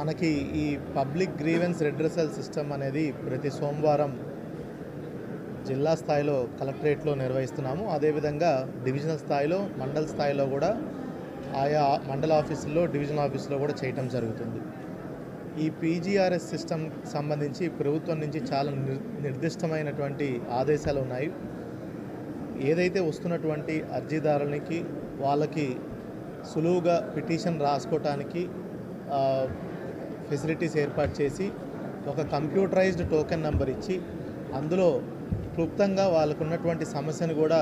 మనకి ఈ public grievance redressal system అనేది ప్రతి సోమవారం జిల్లా స్థాయిలో కలెక్టరేట్లో నిర్వహిస్తున్నాము. అదేవిధంగా డివిజనల్ స్థాయిలో మండల స్థాయిలో కూడా ఆయా మండల ఆఫీసుల్లో డివిజనల్ ఆఫీసులో కూడా చేయటం జరుగుతుంది. ఈ పీజీఆర్ఎస్ సిస్టమ్ సంబంధించి ప్రభుత్వం నుంచి చాలా నిర్ నిర్దిష్టమైనటువంటి ఆదేశాలు ఉన్నాయి. ఏదైతే వస్తున్నటువంటి అర్జీదారునికి వాళ్ళకి సులువుగా పిటిషన్ రాసుకోవటానికి ఫెసిలిటీస్ ఏర్పాటు చేసి ఒక కంప్యూటరైజ్డ్ టోకెన్ నెంబర్ ఇచ్చి అందులో క్లుప్తంగా వాళ్ళకు ఉన్నటువంటి సమస్యను కూడా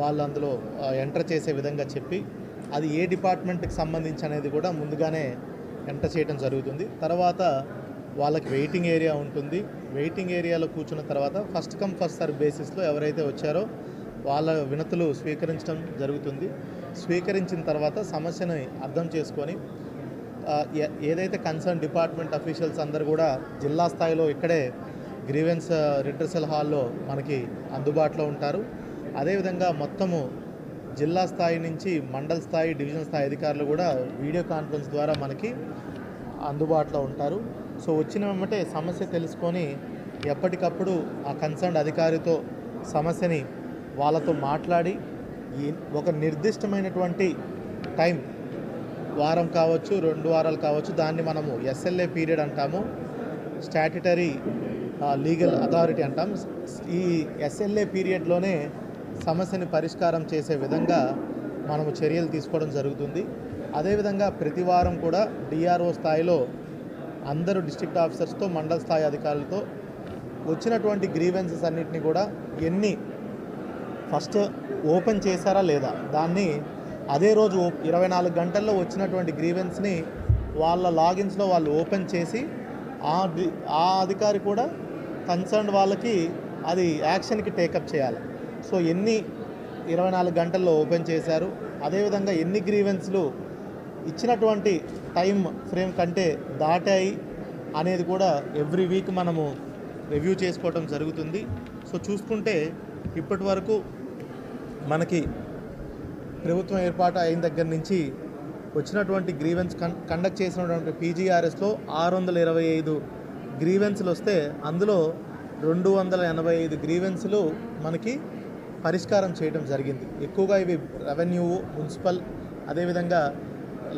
వాళ్ళు అందులో ఎంటర్ చేసే విధంగా చెప్పి అది ఏ డిపార్ట్మెంట్కి సంబంధించి అనేది కూడా ముందుగానే ఎంటర్ చేయడం జరుగుతుంది. తర్వాత వాళ్ళకి వెయిటింగ్ ఏరియా ఉంటుంది. వెయిటింగ్ ఏరియాలో కూర్చున్న తర్వాత ఫస్ట్ కమ్ ఫస్ట్ సర్వ్ బేసిస్లో ఎవరైతే వచ్చారో వాళ్ళ వినతులు స్వీకరించడం జరుగుతుంది. స్వీకరించిన తర్వాత సమస్యను అర్థం చేసుకొని ఏదైతే కన్సర్న్ డిపార్ట్మెంట్ అఫీషియల్స్ అందరు కూడా జిల్లా స్థాయిలో ఇక్కడే గ్రీవెన్స్ రిట్రసల్ హాల్లో మనకి అందుబాటులో ఉంటారు. అదేవిధంగా మొత్తము జిల్లా స్థాయి నుంచి మండల స్థాయి డివిజన్ స్థాయి అధికారులు కూడా వీడియో కాన్ఫరెన్స్ ద్వారా మనకి అందుబాటులో ఉంటారు. సో వచ్చిన వెంబటే సమస్య తెలుసుకొని ఎప్పటికప్పుడు ఆ కన్సర్న్ అధికారితో సమస్యని వాళ్ళతో మాట్లాడి ఈ- ఒక నిర్దిష్టమైనటువంటి టైం వారం కావచ్చు రెండు వారాలు కావచ్చు దాన్ని మనము ఎస్ఎల్ఏ పీరియడ్ అంటాము. స్టాట్యుటరీ లీగల్ అథారిటీ అంటాం. ఈ ఎస్ఎల్ఏ పీరియడ్లోనే సమస్యని పరిష్కారం చేసే విధంగా మనము చర్యలు తీసుకోవడం జరుగుతుంది. అదేవిధంగా ప్రతి వారం కూడా డిఆర్ఓ స్థాయిలో అందరూ డిస్ట్రిక్ట్ ఆఫీసర్స్తో మండల స్థాయి అధికారులతో వచ్చినటువంటి గ్రీవెన్సెస్ అన్నిటిని కూడా ఎన్ని ఫస్ట్ ఓపెన్ చేశారా లేదా దాన్ని అదే రోజు ఇరవై నాలుగు గంటల్లో వచ్చినటువంటి గ్రీవెన్స్ని వాళ్ళ లాగిన్స్లో వాళ్ళు ఓపెన్ చేసి ఆ ఆ అధికారి కూడా కన్సర్న్ వాళ్ళకి అది యాక్షన్కి టేకప్ చేయాలి. సో ఎన్ని ఇరవై నాలుగు గంటల్లో ఓపెన్ చేశారు అదేవిధంగా ఎన్ని గ్రీవెన్స్లు ఇచ్చినటువంటి టైం ఫ్రేమ్ కంటే దాటాయి అనేది కూడా ఎవ్రీ వీక్ మనము రివ్యూ చేసుకోవటం జరుగుతుంది. సో చూసుకుంటే ఇప్పటి వరకు మనకి ప్రభుత్వం ఏర్పాటు అయిన దగ్గర నుంచి వచ్చినటువంటి గ్రీవెన్స్ కన్ కండక్ట్ చేసినటువంటి పీజీఆర్ఎస్లో ఆరు వందల ఇరవై ఐదు గ్రీవెన్స్లు వస్తే అందులో రెండు వందల ఎనభై ఐదు గ్రీవెన్స్లు మనకి పరిష్కారం చేయడం జరిగింది. ఎక్కువగా ఇవి రెవెన్యూ మున్సిపల్ అదేవిధంగా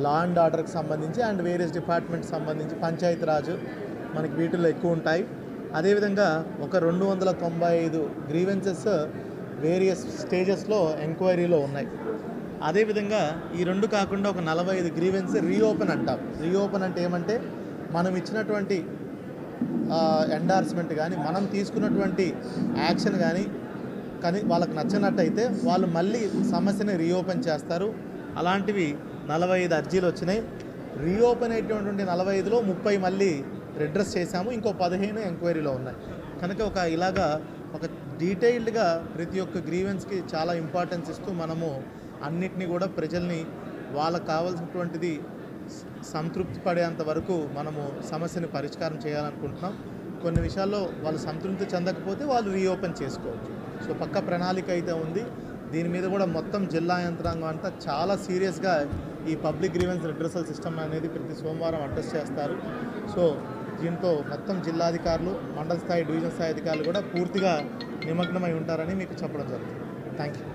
లా అండ్ ఆర్డర్కి సంబంధించి అండ్ వేరియస్ డిపార్ట్మెంట్ సంబంధించి పంచాయతీ రాజు మనకి వీటిల్లో ఎక్కువ ఉంటాయి. అదేవిధంగా ఒక రెండు వందల తొంభై ఐదు గ్రీవెన్సెస్ వేరియస్ స్టేజెస్లో ఎంక్వైరీలో ఉన్నాయి. అదేవిధంగా ఈ రెండు కాకుండా ఒక నలభై ఐదు గ్రీవెన్స్ రీఓపెన్ అంటాం. రీఓపెన్ అంటే ఏమంటే మనం ఇచ్చినటువంటి ఎండార్స్మెంట్ కానీ మనం తీసుకున్నటువంటి యాక్షన్ కానీ కానీ వాళ్ళకి నచ్చినట్టయితే వాళ్ళు మళ్ళీ సమస్యని రీఓపెన్ చేస్తారు. అలాంటివి నలభై ఐదు అర్జీలు వచ్చినాయి. రీఓపెన్ అయినటువంటి నలభై ఐదులో ముప్పై మళ్ళీ రిడ్రెస్ చేశాము. ఇంకో పదిహేను ఎంక్వైరీలో ఉన్నాయి. కనుక ఒక ఇలాగా ఒక డీటెయిల్డ్గా ప్రతి ఒక్క గ్రీవెన్స్కి చాలా ఇంపార్టెన్స్ ఇస్తూ మనము అన్నిటినీ కూడా ప్రజల్ని వాళ్ళకు కావాల్సినటువంటిది సంతృప్తి పడేంత వరకు మనము సమస్యని పరిష్కారం చేయాలనుకుంటున్నాం. కొన్ని విషయాల్లో వాళ్ళు సంతృప్తి చెందకపోతే వాళ్ళు రీఓపెన్ చేసుకోవచ్చు. సో పక్క ప్రణాళిక అయితే ఉంది. దీని మీద కూడా మొత్తం జిల్లా యంత్రాంగం అంతా చాలా సీరియస్గా ఈ పబ్లిక్ గ్రీవెన్స్ రిడ్రసల్ సిస్టమ్ అనేది ప్రతి సోమవారం అడ్రస్ చేస్తారు. సో దీంతో మొత్తం జిల్లాధికారులు మండల స్థాయి డివిజన్ స్థాయి అధికారులు కూడా పూర్తిగా నిమగ్నమై ఉంటారని మీకు చెప్పడం జరుగుతుంది. Thank you